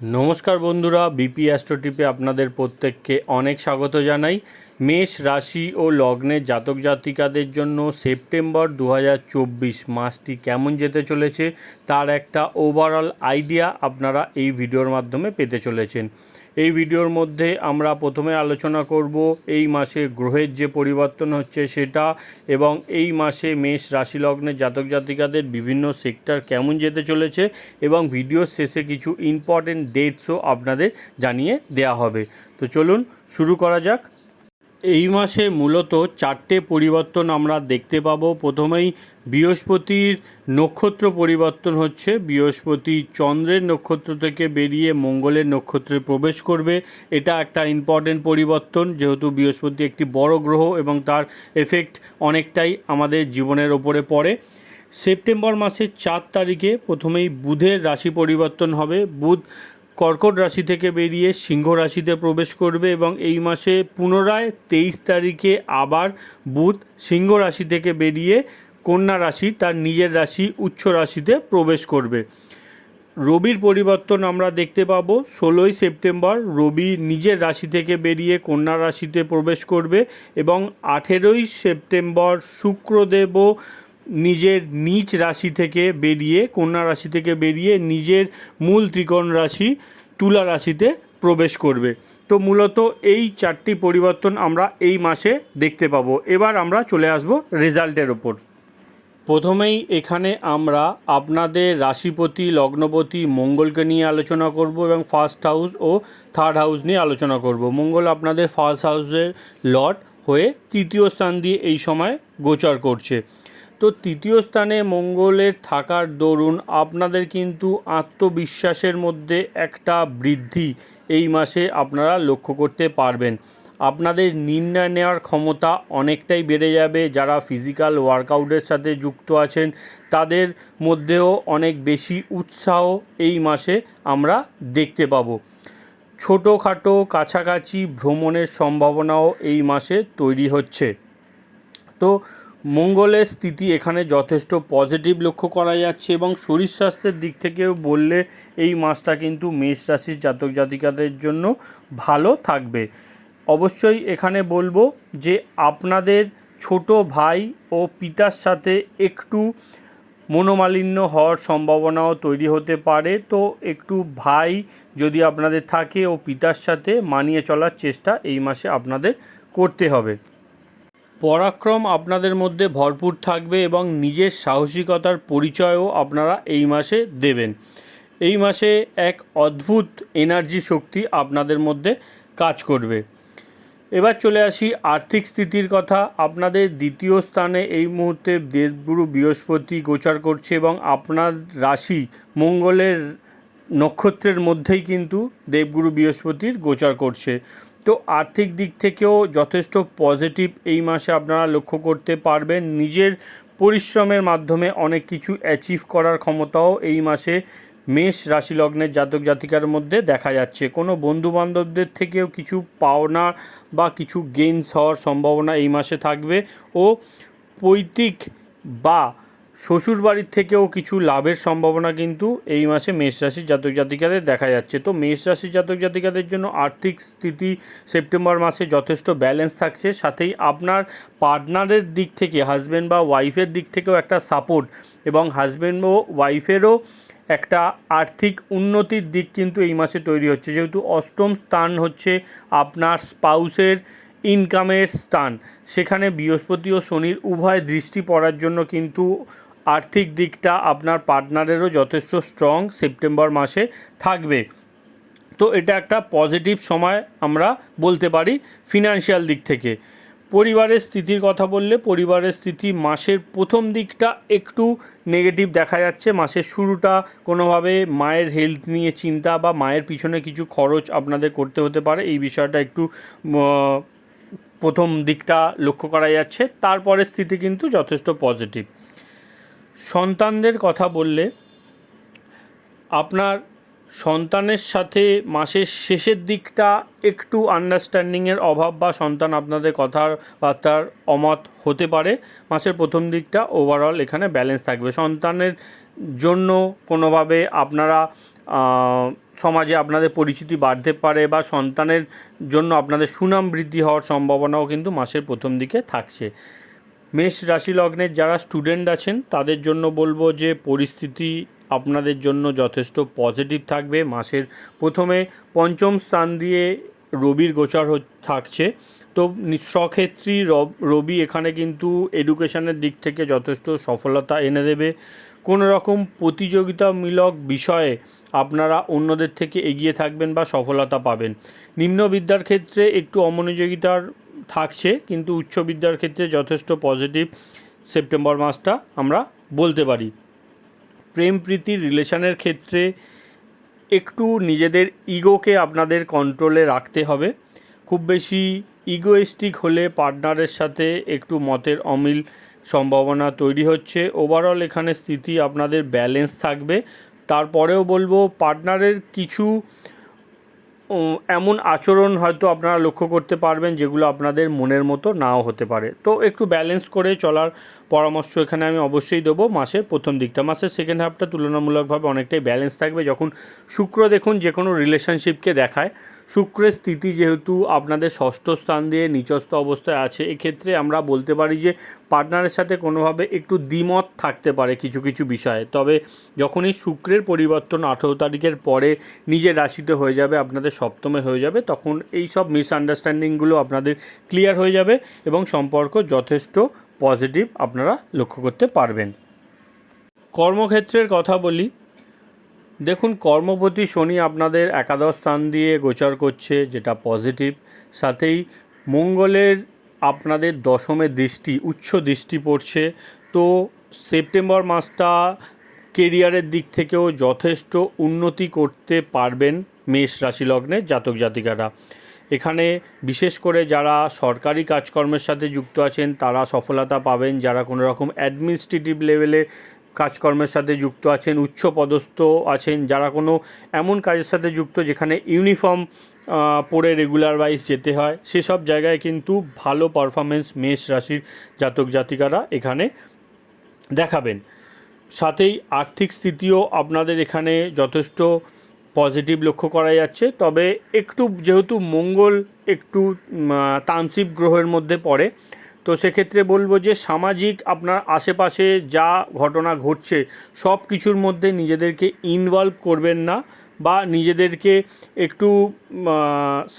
নমস্কার বন্ধুরা বিপি অ্যাস্ট্রোটিপে আপনাদের প্রত্যেককে অনেক স্বাগত জানাই। মেষ রাশি ও লগ্নের জাতক জাতিকাদের জন্য সেপ্টেম্বর দু হাজার চব্বিশ মাসটি কেমন যেতে চলেছে, তার একটা ওভারঅল আইডিয়া আপনারা এই ভিডিওর মাধ্যমে পেতে চলেছেন। এই ভিডিওর মধ্যে আমরা প্রথমে আলোচনা করব এই মাসে গ্রহের যে পরিবর্তন হচ্ছে সেটা এবং এই মাসে মেষ রাশি লগ্নের জাতক জাতিকাদের বিভিন্ন সেক্টর কেমন যেতে চলেছে এবং ভিডিওর শেষে কিছু ইম্পর্টেন্ট ডেটসও আপনাদের জানিয়ে দেওয়া হবে। তো চলুন শুরু করা যাক। এই মাসে মূলত চারটে পরিবর্তন আমরা দেখতে পাবো। প্রথমেই বৃহস্পতির নক্ষত্র পরিবর্তন হচ্ছে। বৃহস্পতি চন্দ্রের নক্ষত্র থেকে বেরিয়ে মঙ্গলের নক্ষত্রে প্রবেশ করবে। এটা একটা ইম্পর্টেন্ট পরিবর্তন, যেহেতু বৃহস্পতি একটি বড় গ্রহ এবং তার এফেক্ট অনেকটাই আমাদের জীবনের ওপরে পড়ে। সেপ্টেম্বর মাসের চার তারিখে প্রথমেই বুধের রাশি পরিবর্তন হবে। বুধ কর্কট রাশি থেকে বেরিয়ে সিংহ রাশিতে প্রবেশ করবে এবং এই মাসে পুনরায় তেইশ তারিখে আবার বুধ সিংহ রাশি থেকে বেরিয়ে কন্যা রাশি তার নিজের রাশি উচ্চ রাশিতে প্রবেশ করবে। রবির পরিবর্তন আমরা দেখতে পাবো। ষোলোই সেপ্টেম্বর রবি নিজের রাশি থেকে বেরিয়ে কন্যা রাশিতে প্রবেশ করবে এবং আঠেরোই সেপ্টেম্বর শুক্রদেবও নিজের নিজ রাশি থেকে বেরিয়ে, কন্যা রাশি থেকে বেরিয়ে নিজের মূল ত্রিকোণ রাশি তুলা রাশিতে প্রবেশ করবে। তো মূলত এই চারটি পরিবর্তন আমরা এই মাসে দেখতে পাবো। এবার আমরা চলে আসব রেজাল্টের ওপর। প্রথমেই এখানে আমরা আপনাদের রাশিপতি, লগ্নপতি, মঙ্গলকে নিয়ে আলোচনা করব এবং ফার্স্ট হাউস ও থার্ড হাউস নিয়ে আলোচনা করব। মঙ্গল আপনাদের ফার্স্ট হাউসের লর্ড হয়ে তৃতীয় স্থান দিয়ে এই সময় গোচর করছে। তো তৃতীয় স্থানে মঙ্গলের থাকার দরুন আপনাদের কিন্তু আত্মবিশ্বাসের মধ্যে একটা বৃদ্ধি এই মাসে আপনারা লক্ষ্য করতে পারবেন। আপনাদের নির্ণয় নেওয়ার ক্ষমতা অনেকটাই বেড়ে যাবে। যারা ফিজিক্যাল ওয়ার্কআউটের সাথে যুক্ত আছেন, তাদের মধ্যেও অনেক বেশি উৎসাহ এই মাসে আমরা দেখতে পাবো। ছোটোখাটো কাছাকাছি ভ্রমণের সম্ভাবনাও এই মাসে তৈরি হচ্ছে। তো মঙ্গলের স্থিতি এখানে যথেষ্ট পজিটিভ লক্ষ্য করা যাচ্ছে এবং শরীর স্বাস্থ্যের দিক থেকেও বললে এই মাসটা কিন্তু মেষ রাশির জাতক জাতিকাদের জন্য ভালো থাকবে। অবশ্যই এখানে বলব যে আপনাদের ছোট ভাই ও পিতার সাথে একটু মনোমালিন্য হওয়ার সম্ভাবনাও তৈরি হতে পারে। তো একটু ভাই যদি আপনাদের থাকে ও পিতার সাথে মানিয়ে চলার চেষ্টা এই মাসে আপনাদের করতে হবে। পরাক্রম আপনাদের মধ্যে ভরপুর থাকবে এবং নিজের সাহসিকতার পরিচয়ও আপনারা এই মাসে দেবেন। এই মাসে এক অদ্ভুত এনার্জি শক্তি আপনাদের মধ্যে কাজ করবে। এবার চলে আসি আর্থিক স্থিতির কথা। আপনাদের দ্বিতীয় স্থানে এই মুহূর্তে দেবগুরু বৃহস্পতি গোচার করছে এবং আপনার রাশি মঙ্গলের নক্ষত্রের মধ্যেই কিন্তু দেবগুরু বৃহস্পতির গোচার করছে। তো আর্থিক দিক থেকেও যথেষ্ট পজিটিভ এই মাসে আপনারা লক্ষ্য করতে পারবেন। নিজের পরিশ্রমের মাধ্যমে অনেক কিছু অ্যাচিভ করার ক্ষমতাও এই মাসে মেষ রাশি লগ্নের জাতক জাতিকার মধ্যে দেখা যাচ্ছে। কোনো বন্ধু বান্ধবদের থেকেও কিছু পাওনা বা কিছু গেইনস হওয়ার সম্ভাবনা এই মাসে থাকবে ও পৈতৃক বা শ্বশুর বাড়ির থেকেও কিছু লাভের সম্ভাবনা কিন্তু এই মাসে মেষ রাশির জাতক জাতিকাদের দেখা যাচ্ছে। তো মেষ রাশির জাতক জাতিকাদের জন্য আর্থিক স্থিতি সেপ্টেম্বর মাসে যথেষ্ট ব্যালেন্স থাকছে। সাথেই আপনার পার্টনারের দিক থেকে হাজব্যান্ড বা ওয়াইফের দিক থেকেও একটা সাপোর্ট এবং হাজব্যান্ড ও ওয়াইফেরও একটা আর্থিক উন্নতির দিক কিন্তু এই মাসে তৈরি হচ্ছে। যেহেতু অষ্টম স্থান হচ্ছে আপনার স্পাউসের ইনকামের স্থান। সেখানে বৃহস্পতি ও শনির উভয় দৃষ্টি পড়ার জন্য কিন্তু আর্থিক দিকটা আপনার পার্টনারেরও যথেষ্ট স্ট্রং সেপ্টেম্বর মাসে থাকবে। তো এটা একটা পজিটিভ সময় আমরা বলতে পারি ফিনান্সিয়াল দিক থেকে। পরিবারের স্থিতির কথা বললে পরিবারের স্থিতি মাসের প্রথম দিকটা একটু নেগেটিভ দেখা যাচ্ছে। মাসের শুরুটা কোনোভাবে মায়ের হেলথ নিয়ে চিন্তা বা মায়ের পিছনে কিছু খরচ আপনাদের করতে হতে পারে। এই বিষয়টা একটু প্রথম দিকটা লক্ষ্য করা যাচ্ছে। তারপরের স্থিতি কিন্তু যথেষ্ট পজিটিভ সন্তানদের কথা বললে আপনার সন্তানের সাথে মাসের শেষের দিকটা একটু আন্ডারস্ট্যান্ডিংয়ের অভাব বা সন্তান আপনাদের কথাবার্তার অমত হতে পারে। মাসের প্রথম দিকটা ওভারঅল এখানে ব্যালেন্স থাকবে। সন্তানের জন্য কোনোভাবে আপনারা সমাজে আপনাদের পরিচিতি বাড়তে পারে বা সন্তানের জন্য আপনাদের সুনাম বৃদ্ধি হওয়ার সম্ভাবনাও কিন্তু মাসের প্রথম দিকে থাকছে। মেষ রাশি লগ্নের যারা স্টুডেন্ট আছেন, তাদের জন্য বলব যে পরিস্থিতি আপনাদের জন্য যথেষ্ট পজিটিভ থাকবে। মাসের প্রথমে পঞ্চম স্থান দিয়ে রবির গোচর থাকছে। তো স্বক্ষেত্রী রবি এখানে কিন্তু এডুকেশনের দিক থেকে যথেষ্ট সফলতা এনে দেবে। কোনো রকম প্রতিযোগিতামূলক বিষয়ে আপনারা অন্যদের থেকে এগিয়ে থাকবেন বা সফলতা পাবেন। নিম্ন বিদ্যার ক্ষেত্রে একটু অমনোযোগিতার থাকছে, কিন্তু উচ্চ বিদ্যার ক্ষেত্রে যথেষ্ট পজিটিভ সেপ্টেম্বর মাসটা আমরা বলতে পারি। প্রেম প্রীতি রিলেশনের ক্ষেত্রে একটু নিজেদের ইগোকে আপনাদের কন্ট্রোলে রাখতে হবে। খুব বেশি ইগোয়েস্টিক হলে পার্টনারের সাথে একটু মতের অমিল সম্ভাবনা তৈরি হচ্ছে। ওভারঅল এখানে স্থিতি আপনাদের ব্যালেন্স থাকবে। তারপরেও বলব, পার্টনারের কিছু এমন আচরণ হয়তো আপনারা লক্ষ্য করতে পারবেন যেগুলো আপনাদের মনের মতো নাও হতে পারে। তো একটু ব্যালেন্স করে চলার পরামর্শ এখানে আমি অবশ্যই দেবো মাসের প্রথম দিকটা। মাসের সেকেন্ড হাফটা তুলনামূলকভাবে অনেকটাই ব্যালেন্স থাকবে। যখন শুক্র দেখুন যে কোনো রিলেশনশিপকে দেখায় শুক্রের স্থিতি যেহেতু আপনাদের ষষ্ঠ স্থান দিয়ে নিচস্থ অবস্থায় আছে, এক্ষেত্রে আমরা বলতে পারি যে পার্টনারের সাথে কোনোভাবে একটু দ্বিমত থাকতে পারে কিছু কিছু বিষয়ে। তবে যখনই শুক্রের পরিবর্তন আঠেরো তারিখের পরে নিজের রাশিতে হয়ে যাবে, আপনাদের সপ্তমে হয়ে যাবে, তখন এই সব মিসআন্ডারস্ট্যান্ডিংগুলো আপনাদের ক্লিয়ার হয়ে যাবে এবং সম্পর্ক যথেষ্ট পজিটিভ আপনারা লক্ষ্য করতে পারবেন। কর্মক্ষেত্রের কথা বলি দেখুন, কর্মপতি শনি আপনাদের একাদশ স্থান দিয়ে গোচর করছে, যেটা পজিটিভ। সাথেই মঙ্গলের আপনাদের দশমে দৃষ্টি, উচ্চ দৃষ্টি পড়ছে। তো সেপ্টেম্বর মাসটা কেরিয়ারের দিক থেকেও যথেষ্ট উন্নতি করতে পারবেন মেষ রাশি লগ্নের জাতক জাতিকারা। এখানে বিশেষ করে যারা সরকারি কাজকর্মের সাথে যুক্ত আছেন, তারা সফলতা পাবেন যারা কোনো রকম অ্যাডমিনিস্ট্রেটিভ লেভেলে কাজকর্মের সাথে যুক্ত আছেন উচ্চ পদস্থ আছেন, যারা কোনো এমন কাজের সাথে যুক্ত যেখানে ইউনিফর্ম পরে রেগুলার ওয়াইজ যেতে হয়, সেসব জায়গায় কিন্তু ভালো পারফরমেন্স মেষ রাশির জাতক জাতিকারা এখানে দেখাবেন। সাথেই আর্থিক স্থিতিও আপনাদের এখানে যথেষ্ট পজিটিভ লক্ষ্য করা যাচ্ছে, তবে একটু যেহেতু মঙ্গল একটু তামসিক গ্রহের মধ্যে পড়ে তো সেক্ষেত্রে বলব যে সামাজিক আপনার আশেপাশে যা ঘটনা ঘটছে, সব কিছুর মধ্যে নিজেদেরকে ইনভলভ করবেন না বা নিজেদেরকে একটু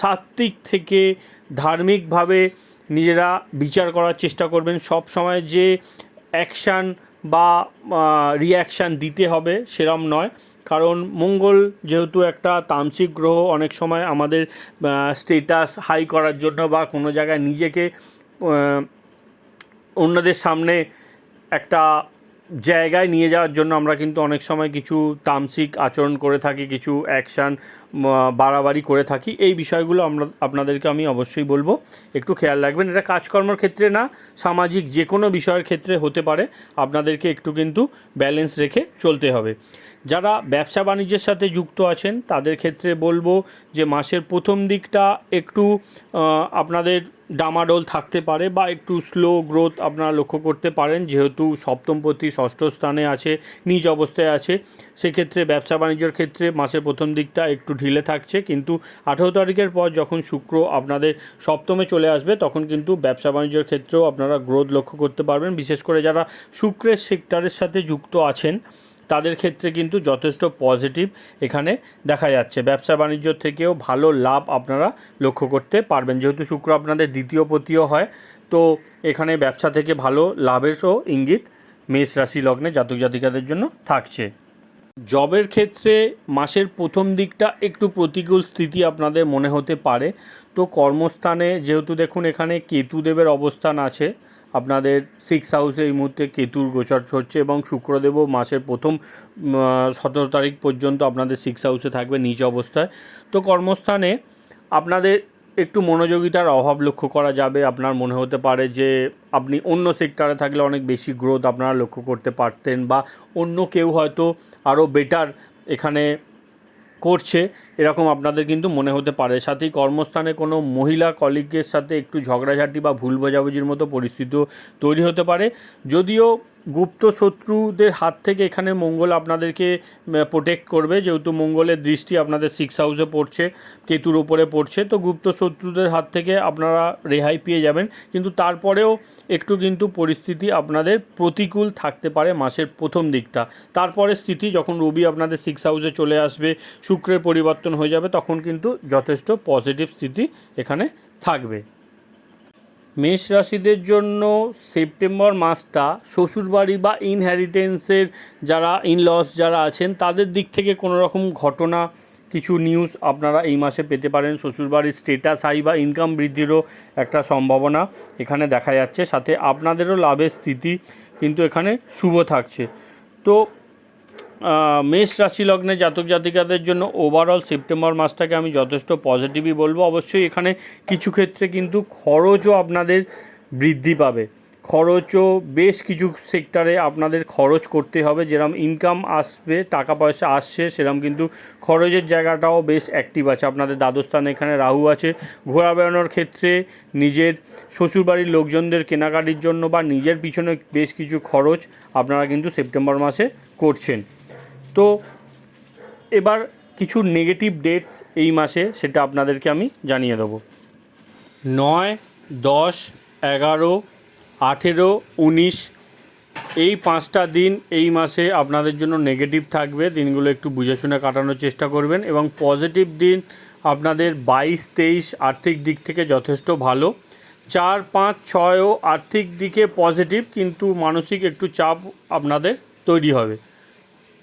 সাত্ত্বিক থেকে ধার্মিকভাবে নিজেরা বিচার করার চেষ্টা করবেন। সব সময় যে অ্যাকশান বা রিয়াকশান দিতে হবে সেরম নয়। কারণ মঙ্গল যেহেতু একটা তামসিক গ্রহ, অনেক সময় আমাদের স্টেটাস হাই করার জন্য বা কোনো জায়গায় নিজেকে অন্যদের সামনে একটা জায়গায় নিয়ে যাওয়ার জন্য আমরা কিন্তু অনেক সময় কিছু তামসিক আচরণ করে থাকি, কিছু অ্যাকশান বাড়াবাড়ি করে থাকি। এই বিষয়গুলো আমরা, আপনাদেরকে আমি অবশ্যই বলব। একটু খেয়াল রাখবেন, এটা কাজকর্মের ক্ষেত্রে না, সামাজিক যে কোনো বিষয়ের ক্ষেত্রে হতে পারে। আপনাদেরকে একটু কিন্তু ব্যালেন্স রেখে চলতে হবে। যারা ব্যবসা বাণিজ্যের সাথে যুক্ত আছেন, তাদের ক্ষেত্রে বলব যে, মাসের প্রথম দিকটা একটু আপনাদের ডামাডোল থাকতে পারে বা একটু স্লো গ্রোথ আপনারা লক্ষ্য করতে পারেন, যেহেতু সপ্তমপতি ষষ্ঠ স্থানে আছে, নিজ অবস্থায় আছে। সেক্ষেত্রে ব্যবসা বাণিজ্যের ক্ষেত্রে মাসের প্রথম দিকটা একটু ঢিলে থাকছে, কিন্তু আঠেরো তারিখের পর যখন শুক্র আপনাদের সপ্তমে চলে আসবে, তখন কিন্তু ব্যবসা বাণিজ্যের ক্ষেত্রেও আপনারা গ্রোথ লক্ষ্য করতে পারবেন। বিশেষ করে যারা শুক্রের সেক্টরের সাথে যুক্ত আছেন তাদের ক্ষেত্রে কিন্তু যথেষ্ট পজিটিভ এখানে দেখা যাচ্ছে। ব্যবসা বাণিজ্য থেকেও ভালো লাভ আপনারা লক্ষ্য করতে পারবেন। যেহেতু শুক্র আপনাদের দ্বিতীয় পতিও হয়, তো এখানে ব্যবসা থেকে ভালো লাভেরও ইঙ্গিত মেষ রাশি লগ্নে জাতক জাতিকাদের জন্য থাকছে। জবের ক্ষেত্রে মাসের প্রথম দিকটা একটু প্রতিকূল স্থিতি আপনাদের মনে হতে পারে। তো কর্মস্থানে যেহেতু দেখুন এখানে কেতুদেবের অবস্থান আছে আপনাদের সিক্স হাউসে এই মুহূর্তে কেতুর গোচর হচ্ছে এবং শুক্রদেবও মাসের প্রথম সতেরো তারিখ পর্যন্ত আপনাদের সিক্স হাউসে থাকবে নিজ অবস্থায়। তো কর্মস্থানে আপনাদের একটু মনোযোগিতার অভাব লক্ষ্য করা যাবে। আপনার মনে হতে পারে যে আপনি অন্য সেক্টরে থাকলে অনেক বেশি গ্রোথ আপনারা লক্ষ্য করতে পারতেন বা অন্য কেউ হয়তো আরও বেটার এখানে করছে, এরকম আপনাদের কিন্তু মনে হতে পারে। সাথেই কর্মস্থানে কোনো মহিলা কলিগের সাথে একটু ঝগড়াঝাটি বা ভুল বোঝাবুঝির মতো পরিস্থিতিও তৈরি হতে পারে। যদিও গুপ্ত শত্রুদের হাত থেকে এখানে মঙ্গল আপনাদেরকে প্রোটেক্ট করবে। যেহেতু মঙ্গলের দৃষ্টি আপনাদের সিক্স হাউসে পড়ছে, কেতুর ওপরে পড়ছে, তো গুপ্ত শত্রুদের হাত থেকে আপনারা রেহাই পেয়ে যাবেন। কিন্তু তারপরেও একটু কিন্তু পরিস্থিতি আপনাদের প্রতিকূল থাকতে পারে মাসের প্রথম দিকটা। তারপরে স্থিতি, যখন রবি আপনাদের সিক্স হাউসে চলে আসবে, শুক্রের পরিবর্তন হয়ে যাবে, তখন কিন্তু যথেষ্ট পজিটিভ স্থিতি এখানে থাকবে। মেষ রাশিদের জন্য সেপ্টেম্বর মাসটা শ্বশুরবাড়ি বা ইনহ্যারিটেন্সের যারা ইনলস যারা আছেন, তাদের দিক থেকে কোনো রকম ঘটনা, কিছু নিউজ আপনারা এই মাসে পেতে পারেন। শ্বশুরবাড়ির স্টেটাস হাই বা ইনকাম বৃদ্ধিরও একটা সম্ভাবনা এখানে দেখা যাচ্ছে। সাথে আপনাদেরও লাভের স্থিতি কিন্তু এখানে শুভ থাকছে। তো মেষ রাশি লগ্নে জাতক জাতিকাদের জন্য ওভারঅল সেপ্টেম্বর মাসটাকে আমি যথেষ্ট পজিটিভই বলব। অবশ্যই এখানে কিছু ক্ষেত্রে কিন্তু খরচও আপনাদের বৃদ্ধি পাবে। খরচও বেশ কিছু সেক্টরে আপনাদের খরচ করতে হবে। যেরকম ইনকাম আসবে, টাকা পয়সা আসছে সেরকম কিন্তু খরচের জায়গাটাও বেশ অ্যাক্টিভ আছে। আপনাদের দ্বাদস্থানে এখানে রাহু আছে। ঘোরা বেড়ানোর ক্ষেত্রে নিজের শ্বশুরবাড়ির লোকজনদের কেনাকাটির জন্য বা নিজের পিছনে বেশ কিছু খরচ আপনারা কিন্তু সেপ্টেম্বর মাসে করছেন। তো এবার কিছু নেগেটিভ ডেটস এই মাসে সেটা আপনাদেরকে আমি জানিয়ে দেবো। নয়, দশ, এগারো, আঠেরো, উনিশ, এই পাঁচটা দিন এই মাসে আপনাদের জন্য নেগেটিভ থাকবে। দিনগুলো একটু বুঝে শুনে কাটানোর চেষ্টা করবেন এবং পজিটিভ দিন আপনাদের বাইশ, তেইশ আর্থিক দিক থেকে যথেষ্ট ভালো। চার, পাঁচ, ছয়ও আর্থিক দিকে পজিটিভ কিন্তু মানসিক একটু চাপ আপনাদের তৈরি হবে।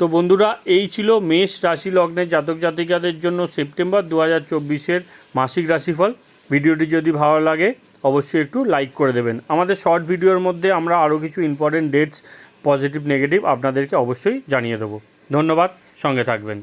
তো বন্ধুরা, এই ছিল মেষ রাশি লগ্নের জাতক জাতিকাদের জন্য সেপ্টেম্বর দু হাজার চব্বিশের মাসিক রাশিফল। ভিডিওটি যদি ভালো লাগে, অবশ্যই একটু লাইক করে দেবেন। আমাদের শর্ট ভিডিওর মধ্যে আমরা আরও কিছু ইম্পর্টেন্ট ডেটস পজিটিভ নেগেটিভ আপনাদেরকে অবশ্যই জানিয়ে দেবো। ধন্যবাদ, সঙ্গে থাকবেন।